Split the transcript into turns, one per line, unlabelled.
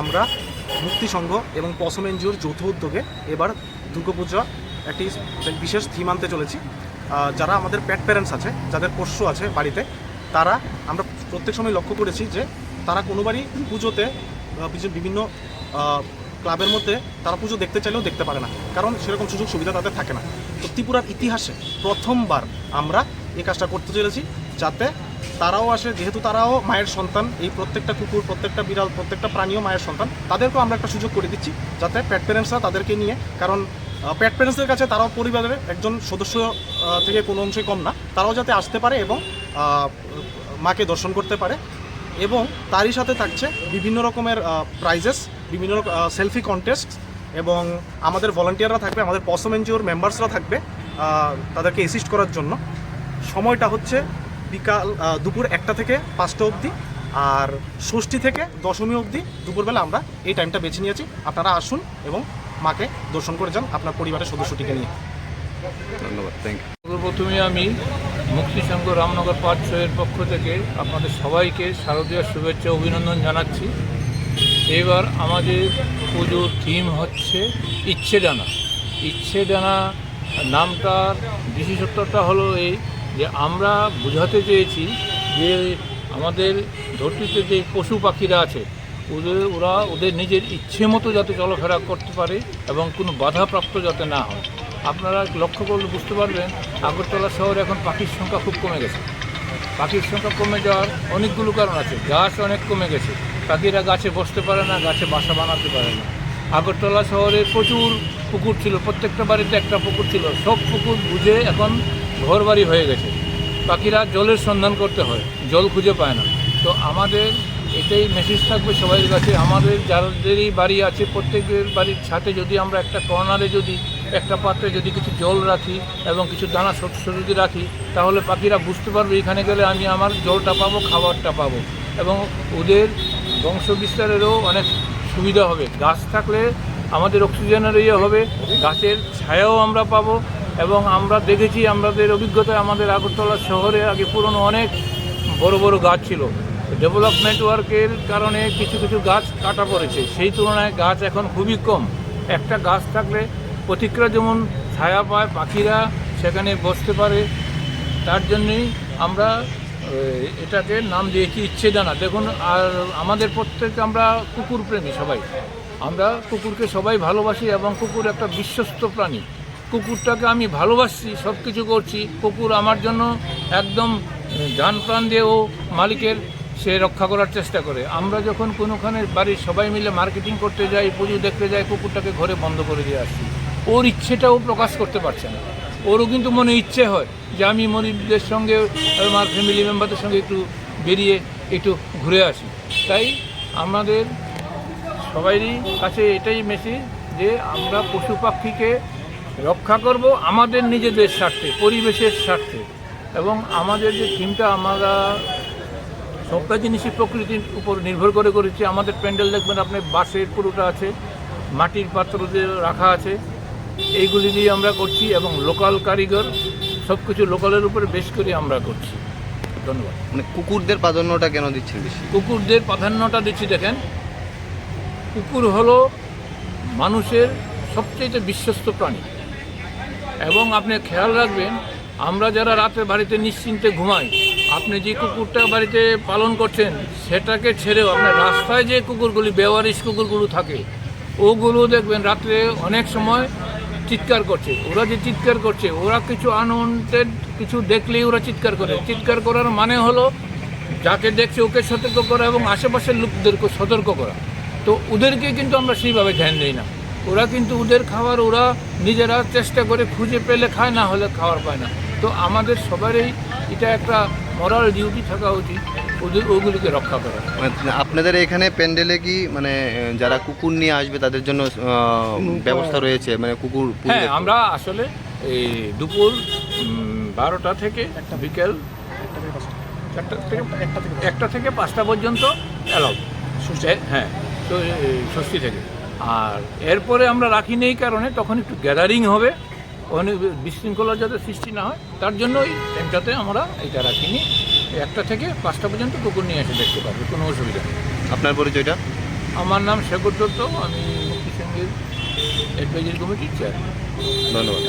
আমরা মুক্তি সংঘ এবং পশম এনজিওর যৌথ উদ্যোগে এবার দুর্গাপূজা একটি বিশেষ থিম আনতে চলেছি। যারা আমাদের প্যাট প্যারেন্টস আছে, যাদের পোষ্য আছে বাড়িতে, তারা আমরা প্রত্যেক সময় লক্ষ্য করেছি যে তারা কোনোবারই পুজোতে বিভিন্ন ক্লাবের মধ্যে তারা পুজো দেখতে চাইলেও দেখতে পারে না। কারণ সেরকম সুযোগ সুবিধা তাদের থাকে না। তো ত্রিপুরার ইতিহাসে প্রথমবার আমরা এই কাজটা করতে চলেছি, যাতে তারাও আসে, যেহেতু তারাও মায়ের সন্তান, এই প্রত্যেকটা কুকুর, প্রত্যেকটা বিড়াল, প্রত্যেকটা প্রাণীও মায়ের সন্তান, তাদেরকেও আমরা একটা সুযোগ করে দিচ্ছি যাতে প্যাট প্যারেন্টসরা তাদেরকে নিয়ে, কারণ প্যাট প্যারেন্টসদের কাছে তারাও পরিবারের একজন সদস্য থেকে কোনো অংশে কম না, তারাও যাতে আসতে পারে এবং মাকে দর্শন করতে পারে এবং তারই সাথে থাকছে বিভিন্ন রকমের প্রাইজেস বিভিন্ন সেলফি কন্টেস্ট এবং আমাদের ভলান্টিয়াররা থাকবে, আমাদের পসম এনজিওর মেম্বার্সরা থাকবে তাদেরকে অ্যাসিস্ট করার জন্য। সময়টা হচ্ছে বিকাল দুপুর একটা থেকে পাঁচটা অবধি আর ষষ্ঠী থেকে দশমী অবধি দুপুরবেলা আমরা এই টাইমটা বেছে নিয়েছি। আপনারা আসুন এবং মাকে দর্শন করে যান আপনার পরিবারের সদস্যটিকে নিয়ে।
ধন্যবাদ থ্যাংক ইউ
সর্বপ্রথমে আমি মুক্তি সংঘ রামনগর পাঁচ ছয়ের পক্ষ থেকে আপনাদের সবাইকে শারদীয় শুভেচ্ছা অভিনন্দন জানাচ্ছি। এবার আমাদের পুজোর থিম হচ্ছে ইচ্ছে ডানা ইচ্ছে ডানা নামটার বিশেষত্বটা হলো এই যে আমরা বোঝাতে চেয়েছি যে আমাদের ধরতিতে যে পশু পাখিরা আছে, ওদের, ওরা ওদের নিজের ইচ্ছে মতো যাতে চলাফেরা করতে পারে এবং কোনো বাধাপ্রাপ্ত যাতে না হয়। আপনারা লক্ষ্য করলে বুঝতে পারবেন, আগরতলা শহরে এখন পাখির সংখ্যা খুব কমে গেছে। পাখির সংখ্যা কমে যাওয়ার অনেকগুলো কারণ আছে। গাছ অনেক কমে গেছে। পাখিরা গাছে বসতে পারে না, গাছে বাসা বানাতে পারে না। আগরতলা শহরে প্রচুর পুকুর ছিল, প্রত্যেকটা বাড়িতে একটা পুকুর ছিল। সব পুকুর বুঝে এখন ঘর বাড়ি হয়ে গেছে। পাখিরা জলের সন্ধান করতে হয়, জল খুঁজে পায় না। তো আমাদের এটাই মেসেজ থাকবে সবাই কাছে, আমাদের যাদেরই বাড়ি আছে, প্রত্যেকের বাড়ির ছাদে যদি আমরা একটা কর্নারে যদি, একটা পাত্রে যদি কিছু জল রাখি এবং কিছু দানা শস্য যদি রাখি, তাহলে পাখিরা বুঝতে পারবে এখানে গেলে আমি আমার জলটা পাবো, খাবারটা পাবো। এবং ওদের বংশ বিস্তারেরও অনেক সুবিধা হবে। গাছ থাকলে আমাদের অক্সিজেনের ইয়ে হবে, গাছের ছায়াও আমরা পাবো এবং আমরা দেখেছি, আমাদের অভিজ্ঞতায় আমাদের আগরতলা শহরে আগে পুরনো অনেক বড় বড় গাছ ছিল। ডেভেলপমেন্ট ওয়ার্কের কারণে কিছু কিছু গাছ কাটা পড়েছে। সেই তুলনায় গাছ এখন খুবই কম। একটা গাছ থাকলে প্রতিক্রিয়া যেমন ছায়া পায় পাখিরা সেখানে বসতে পারে, তার জন্যই আমরা এটাকে নাম দিয়েছি ইচ্ছে জানা দেখুন, আর আমাদের প্রত্যেক আমরা কুকুর প্রেমী সবাই। আমরা কুকুরকে সবাই ভালোবাসি এবং কুকুর একটা বিশ্বস্ত প্রাণী। কুকুরটাকে আমি ভালোবাসছি সব কিছু করছি। কুকুর আমার জন্য একদম যান প্রাণ দিয়ে ও মালিকের সে রক্ষা করার চেষ্টা করে। আমরা যখন কোনোখানে বাড়ির সবাই মিলে মার্কেটিং করতে যাই, পুজো দেখতে যাই, কুকুরটাকে ঘরে বন্ধ করে দিয়ে আসছি। ওর ইচ্ছেটাও প্রকাশ করতে পারছে না। ওরও কিন্তু মনে ইচ্ছে হয় যে আমি মরিবদের সঙ্গে আমার ফ্যামিলি মেম্বারদের সঙ্গে একটু বেরিয়ে একটু ঘুরে আসি। তাই আমাদের সবারই কাছে এটাই মেসেজ যে আমরা পশু পাখিকে রক্ষা করব আমাদের নিজেদের স্বার্থে পরিবেশের স্বার্থে। এবং আমাদের যে থিমটা আমরা সবটা জিনিসই প্রকৃতির উপর নির্ভর করে করেছি। আমাদের প্যান্ডেল দেখবেন আপনি বাঁশের পুরোটা আছে মাটির পাত্র দিয়ে রাখা আছে। এইগুলি দিয়ে আমরা করছি এবং লোকাল কারিগর সব কিছু লোকালের উপরে বেশ করে আমরা করছি। ধন্যবাদ।
মানে কুকুরদের প্রাধান্যটা কেন দিচ্ছেন বেশি?
কুকুরদের প্রাধান্যটা দিচ্ছি দেখেন। কুকুর হলো মানুষের সবচেয়ে বিশ্বস্ত প্রাণী। এবং আপনি খেয়াল রাখবেন, আমরা যারা রাতে বাড়িতে নিশ্চিন্তে ঘুমাই, আপনি যে কুকুরটা বাড়িতে পালন করছেন, সেটাকে ছেড়েও আপনার রাস্তায় যে কুকুরগুলি, বেওয়ারিশ কুকুরগুলো থাকে ওগুলো দেখবেন রাত্রে অনেক সময় চিৎকার করছে। ওরা যে চিৎকার করছে, ওরা কিছু আনওয়ান্টেড কিছু দেখলেই ওরা চিৎকার করে। চিৎকার করার মানে হলো, যাকে দেখছে ওকে সতর্ক করা এবং আশেপাশের লোকদেরকে সতর্ক করা। তো ওদেরকে কিন্তু আমরা সেইভাবে ধ্যান দিই না। ওরা কিন্তু ওদের খাবার ওরা নিজেরা চেষ্টা করে খুঁজে পেলে খায় না হলে খাবার পায় না। তো আমাদের সবারই এটা একটা মরাল ডিউটি থাকা উচিত ওদের ওগুলিকে রক্ষা করা।
মানে আপনাদের এখানে প্যান্ডেলে কি মানে যারা কুকুর নিয়ে আসবে তাদের জন্য ব্যবস্থা রয়েছে? মানে কুকুর
হ্যাঁ আমরা আসলে এই দুপুর বারোটা থেকে বিকেল চারটা থেকে
একটা থেকে
একটা থেকে পাঁচটা পর্যন্ত অ্যালাউ। হ্যাঁ তো এই ষষ্ঠী থেকে। আর এরপরে আমরা রাখি নেই কারণে তখন একটু গ্যাদারিং হবে। অনেক বিশৃঙ্খলা যাতে সৃষ্টি না হয় তার জন্য ওই টাইমটাতে আমরা এটা রাখিনি একটা থেকে পাঁচটা পর্যন্ত কুকুর নিয়ে এসে দেখতে পারবে কোনো অসুবিধা নেই।
আপনার পরিচয়টা?
আমার নাম শেখর দত্ত আমি মুক্তি সঙ্গীর অ্যাডভাইজারি কমিটির চেয়ারম্যান
ধন্যবাদ।